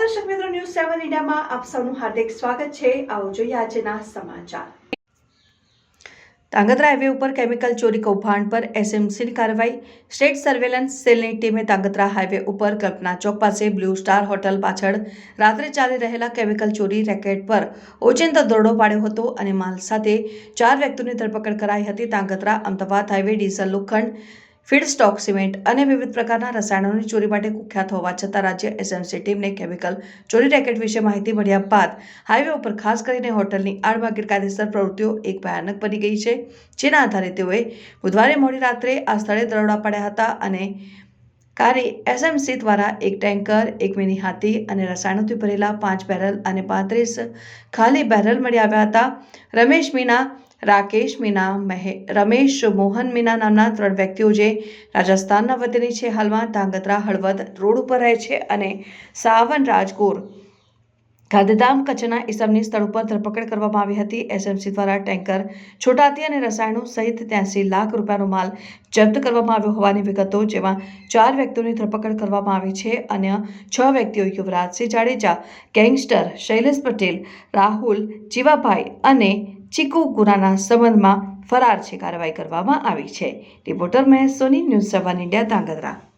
ન્યૂઝમાં આપ સૌનું હાર્દિક સ્વાગત છે. આવો જોઈએ આજના સમાચાર. તાંગધ્રા હાઈવે ઉપર કેમિકલ ચોરી કૌભાંડ પર એસએમસીની કાર્યવાહી. સ્ટેટ સર્વેલન્સ સેલની ટીમે તાંગધ્રા હાઈવે ઉપર કલ્પના ચોક પાસે બ્લુ સ્ટાર હોટલ પાછળ રાત્રે ચાલી રહેલા કેમિકલ ચોરી રેકેટ પર ઓચિંતો દરોડો પાડ્યો હતો અને માલ સાથે ચાર વ્યક્તિઓની ધરપકડ કરાઈ હતી. તાંગધ્રા અમદાવાદ હાઈવે ડીઝલ લોખંડ ફીડ સ્ટોક, સિમેન્ટ અને વિવિધ પ્રકારના રસાયણોની ચોરી માટે કુખ્યાત હોવા છતાં રાજ્ય એસએમસી ટીમને કેમિકલ ચોરી રેકેટ વિશે માહિતી મળ્યા બાદ હાઈવે ઉપર ખાસ કરીને હોટલની આડમાં ગેરકાયદેસર પ્રવૃત્તિઓ એક ભયાનક બની ગઈ છે, જેના આધારે તેઓએ બુધવારે મોડી રાત્રે આ સ્થળે દરોડા પાડ્યા હતા અને કારે એસએમસી દ્વારા એક ટેન્કર, એક મિની હાથી અને રસાયણોથી ભરેલા પાંચ બેરલ અને પાંત્રીસ ખાલી બેરલ મળી આવ્યા હતા. રમેશ મીના રાકેશ મીના રમેશ મોહન મીના નામના ત્રણ વ્યક્તિઓ જે રાજસ્થાનના વતની છે હાલમાં, ધાંગધ્રા, હળવદ રોડ ઉપર રહે છે અને સાવન રાજગોર ગાંધીધામ કચ્છના ઈસમની સ્થળ ઉપર ધરપકડ કરવામાં આવી હતી. એસએમસી દ્વારા ટેન્કર, છોટાતી અને રસાયણો સહિત ત્યાંસી લાખ રૂપિયાનો માલ જપ્ત કરવામાં આવ્યો હોવાની વિગતો જેમાં ચાર વ્યક્તિઓની ધરપકડ કરવામાં આવી છે. અન્ય છ વ્યક્તિઓ યુવરાજસિંહ જાડેજા, ગેંગસ્ટર શૈલેષ પટેલ, રાહુલ જીવાભાઈ અને ચીકુ ગુનાના સંબંધમાં ફરાર છે, કાર્યવાહી કરવામાં આવી છે. Reporter Mahesh Soni, news seven India, Dhrangadhra.